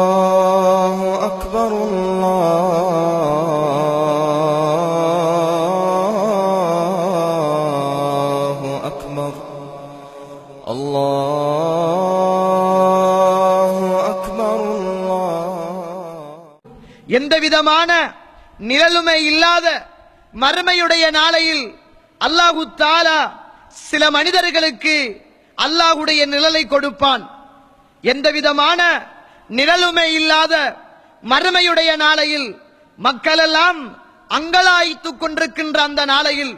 الله أكبر الله أكبر الله أكبر الله எந்த விதமான நிழலுமை இல்லாத மறுமையுடைய நாளையில் அல்லாஹு தாலா சில மனிதர்களுக்கு அல்லாஹுடைய நிழலை கொடுப்பான். எந்த விதமான நிழலுமை இல்லாத மறுமையுடைய நாளையில் மக்களெல்லாம் அங்கலாய்த்துக் கொண்டிருக்கின்ற அந்த நாளையில்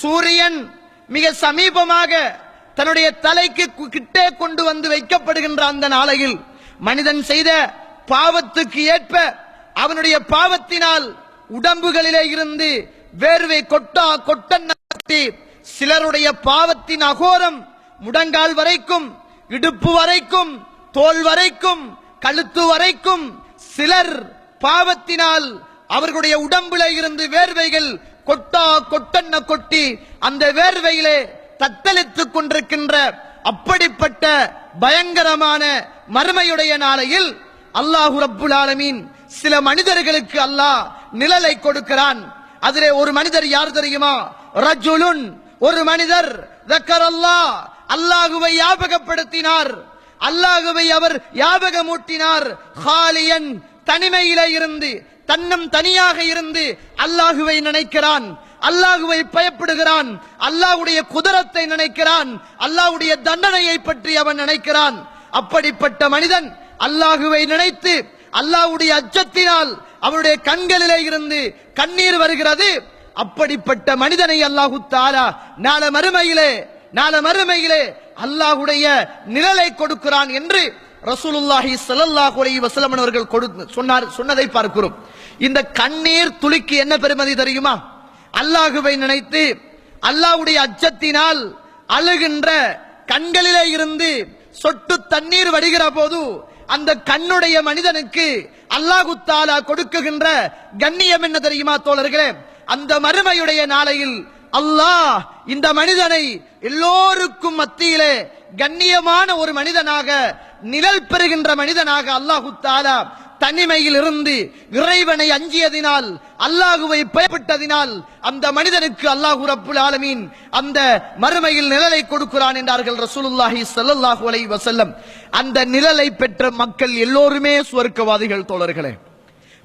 சூரியன் மிக சமீபமாக தன்னுடைய தலைக்கு கிட்டே கொண்டு வந்து வைக்கப்படுகின்ற அந்த நாளையில் மனிதன் செய்த பாவத்துக்கு ஏற்ப அவனுடைய பாவத்தினால் உடம்புகளிலே இருந்து வேர்வை கொட்டா கொட்டன் சிலருடைய பாவத்தின் அகோரம் முடங்கால் வரைக்கும் இடுப்பு வரைக்கும் தோல் வரைக்கும் கழுத்து வரைக்கும் சிலர் பாவத்தினால் அவர்களுடைய உடம்புல இருந்து வேர்வைகள் கொட்டா கொட்டன்ன கொட்டி அந்த வேர்வையிலே தத்தளித்துக் கொண்டிருக்கின்ற அப்படிப்பட்ட பயங்கரமான மறுமையுடைய நாளையில் அல்லாஹு ரப்புல் ஆலமீன் சில மனிதர்களுக்கு அல்லாஹ் நிழலை கொடுக்கிறான். அதிலே ஒரு மனிதர் யார் தெரியுமா? ரஜுலுன் ஒரு மனிதர். அல்லாஹ் அல்லாஹுவை ஞாபகப்படுத்தினார். அல்லாஹுவை அவர் ஞாபகமூட்டினார். ஹாலியன் தனிமையிலே இருந்து தன்னும் தனியாக இருந்து அல்லாஹுவை நினைக்கிறான். அல்லாஹுவை பயப்படுகிறான். அல்லாஹுடைய குதிரத்தை நினைக்கிறான். அல்லாஹுடைய தண்டனையை பற்றி அவன் நினைக்கிறான். அப்படிப்பட்ட மனிதன் அல்லாஹுவை நினைத்து அல்லாஹ்வுடைய அச்சத்தினால் அவருடைய கண்களிலே இருந்து கண்ணீர் வருகிறது. அப்படிப்பட்ட மனிதனை அல்லாஹு தாலா நாள மறுமையிலே நாள மறுமையிலே அல்லாஹுடைய நிழலை கொடுக்கிறான் என்று ரசூலுல்லாஹி ஸல்லல்லாஹு அலைஹி வஸல்லம் அவர்கள் கொடு- சொன்னார் சொன்னதை பார்க்கிறோம். இந்த கண்ணீர் துளிக்கு என்ன பெருமதி தெரியுமா? அல்லாஹுவை நினைத்து அல்லாஹ்வுடைய அச்சத்தினால் அழுகின்ற கண்களிலே இருந்து சொட்டு தண்ணீர் வடிகிற போது அந்த கண்ணுடைய மனிதனுக்கு அல்லாஹு தாலா கொடுக்குகின்ற கண்ணியம் என்ன தெரியுமா தோழர்களே? அந்த மறுமையுடைய நாளையில் அல்லாஹ் இந்த மனிதனை எல்லோருக்கும் மத்தியிலே கண்ணியமான ஒரு மனிதனாக நிழல் பெறுகின்ற மனிதனாக அல்லாஹு தாலா தனிமையில் இருந்து இறைவனை அஞ்சியதினால் அல்லாஹுவை பயப்பட்டதினால் அந்த மனிதனுக்கு அல்லாஹு ரப்புல் ஆலமீன் அந்த மறுமையில் நிழலை கொடுக்கிறான் என்றார்கள் ரசூலுல்லாஹி ஸல்லல்லாஹு அலை வசல்லம் அந்த நிழலை பெற்ற மக்கள் எல்லோருமே சுவர்க்கவாதிகள் தோழர்களே.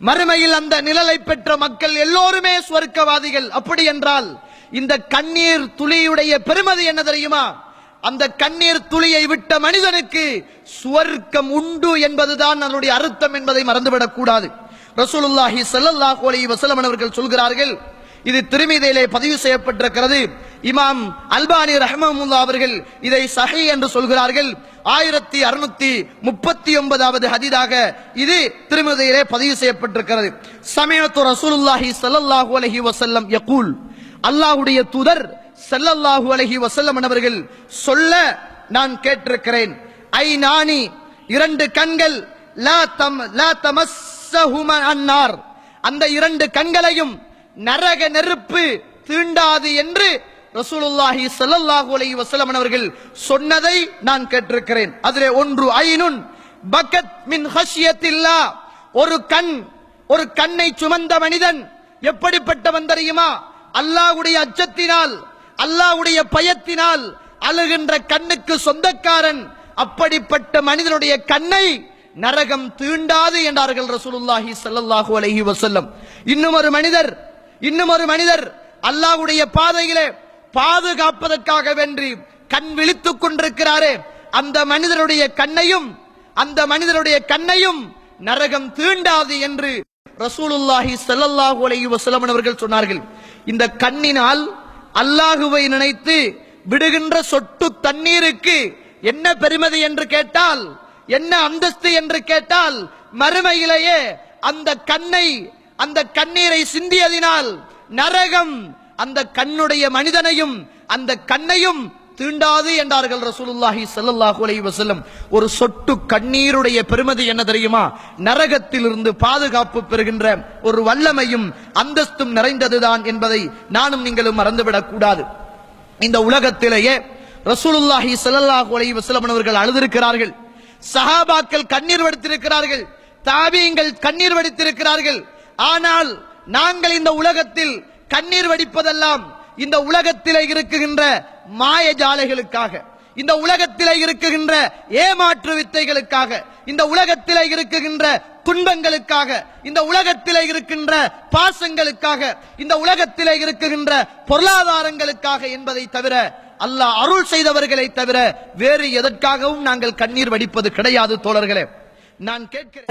மறுமையில் அந்த நிழலை பெற்ற மக்கள் எல்லோருமே சுவர்க்கவாதிகள். அப்படி என்றால் இந்த கண்ணீர் துளியுடைய பெருமதி என்ன தெரியுமா? அந்த கண்ணீர் துளியை விட்ட மனிதனுக்கு சுவர்க்கம் உண்டு என்பதுதான் அதனுடைய அர்த்தம் என்பதை மறந்துவிடக் கூடாது ரசூலுல்லாஹி ஸல்லல்லாஹு அலைஹி வஸல்லம் அவர்கள் சொல்கிறார்கள் இது திருமீதையிலே பதிவு செய்யப்பட்டிருக்கிறது. இமாம் அல்பானி ரஹமமுல்லா அவர்கள் இதை சஹி என்று சொல்கிறார்கள். ஆயிரத்தி அறுநூத்தி முப்பத்தி ஒன்பதாவது ஹதீதாக இது திருமதியிலே பதிவு செய்யப்பட்டிருக்கிறது. சமயத்து ரசூலுல்லாஹி ஸல்லல்லாஹு அலைஹி வஸல்லம் யகூல் அல்லாஹ்வுடைய தூதர் செல்லல்லாஹு அலைஹி வசல்லம் அவர்கள் சொல்ல நான் கேட்டிருக்கிறேன். ஐ நானி இரண்டு கண்கள் லா தம் லா தமஸ்ஸஹும அன்னார். அந்த இரண்டு கண்களையும் நரக நெருப்பு தீண்டாது என்று ரசூலுல்லாஹி ஸல்லல்லாஹு அலைஹி வஸல்லம் அவர்கள் சொன்னதை நான் கேட்டிருக்கிறேன். அதிலே ஒன்று ஐனுன் பக்கத் மின் ஹஷ்யத்தில்லா. ஒரு கண் ஒரு கண்ணை சுமந்த மனிதன் எப்படிப்பட்டவன் தெரியுமா? அல்லாவுடைய அச்சத்தினால் அல்லாஹ்வுடைய பயத்தினால் அழுகின்ற கண்ணுக்கு சொந்தக்காரன் அப்படிப்பட்ட மனிதனுடைய கண்ணை நரகம் தீண்டாது என்றார்கள் ரசூலுல்லாஹி ஸல்லல்லாஹு அலைஹி வஸல்லம். இன்னும் ஒரு மனிதர் இன்னும் ஒரு மனிதர் அல்லாஹ்வுடைய பாதையிலே பாதுகாப்பதற்காக வென்று கண் விழித்துக் கொண்டிருக்கிறாரே அந்த மனிதனுடைய கண்ணையும் அந்த மனிதனுடைய கண்ணையும் நரகம் தீண்டாது என்று ரசூலுல்லாஹி ஸல்லல்லாஹு அலைஹி வஸல்லம் அவர்கள் சொன்னார்கள். இந்த கண்ணினால் அல்லாஹுவை நினைத்து விடுகின்ற சொட்டு தண்ணீருக்கு என்ன பெருமதி என்று கேட்டால் என்ன அந்தஸ்து என்று கேட்டால் மறுமையிலேயே அந்த கண்ணை அந்த கண்ணீரை சிந்தியதினால் நரகம் அந்த கண்ணுடைய மனிதனையும் அந்த கண்ணையும் தீண்டாது என்றார்கள் ரசூலுல்லாஹி ஸல்லல்லாஹு அலைஹி வஸல்லம். ஒரு சொட்டு கண்ணீருடைய பெருமதி என்ன தெரியுமா? நரகத்திலிருந்து பாதுகாப்பு பெறுகின்ற ஒரு வல்லமையும் அந்தஸ்தும் நிறைந்ததுதான் என்பதை நானும் நீங்களும் மறந்துவிடக் கூடாது. இந்த உலகத்திலேயே ரசூலுல்லாஹி ஸல்லல்லாஹு அலைஹி வஸல்லம் அவர்கள் அழுதிருக்கிறார்கள். சஹாபாக்கள் கண்ணீர் வடித்திருக்கிறார்கள். தாபியங்கள் கண்ணீர் வடித்திருக்கிறார்கள். ஆனால் நாங்கள் இந்த உலகத்தில் கண்ணீர் வடிப்பதெல்லாம் இந்த உலகத்திலே இருக்குகின்ற மாயஜாலைகளுக்காக இந்த உலகத்திலே இருக்குகின்ற ஏமாற்று வித்தைகளுக்காக இந்த உலகத்திலே இருக்குகின்ற துன்பங்களுக்காக இந்த உலகத்திலே இருக்கின்ற பாசங்களுக்காக இந்த உலகத்திலே இருக்குகின்ற பொருளாதாரங்களுக்காக என்பதை தவிர அல்லாஹ் அருள் செய்தவர்களை தவிர வேறு எதற்காகவும் நாங்கள் கண்ணீர் வடிப்பது கிடையாது தோழர்களே. நான் கேட்கிறேன்.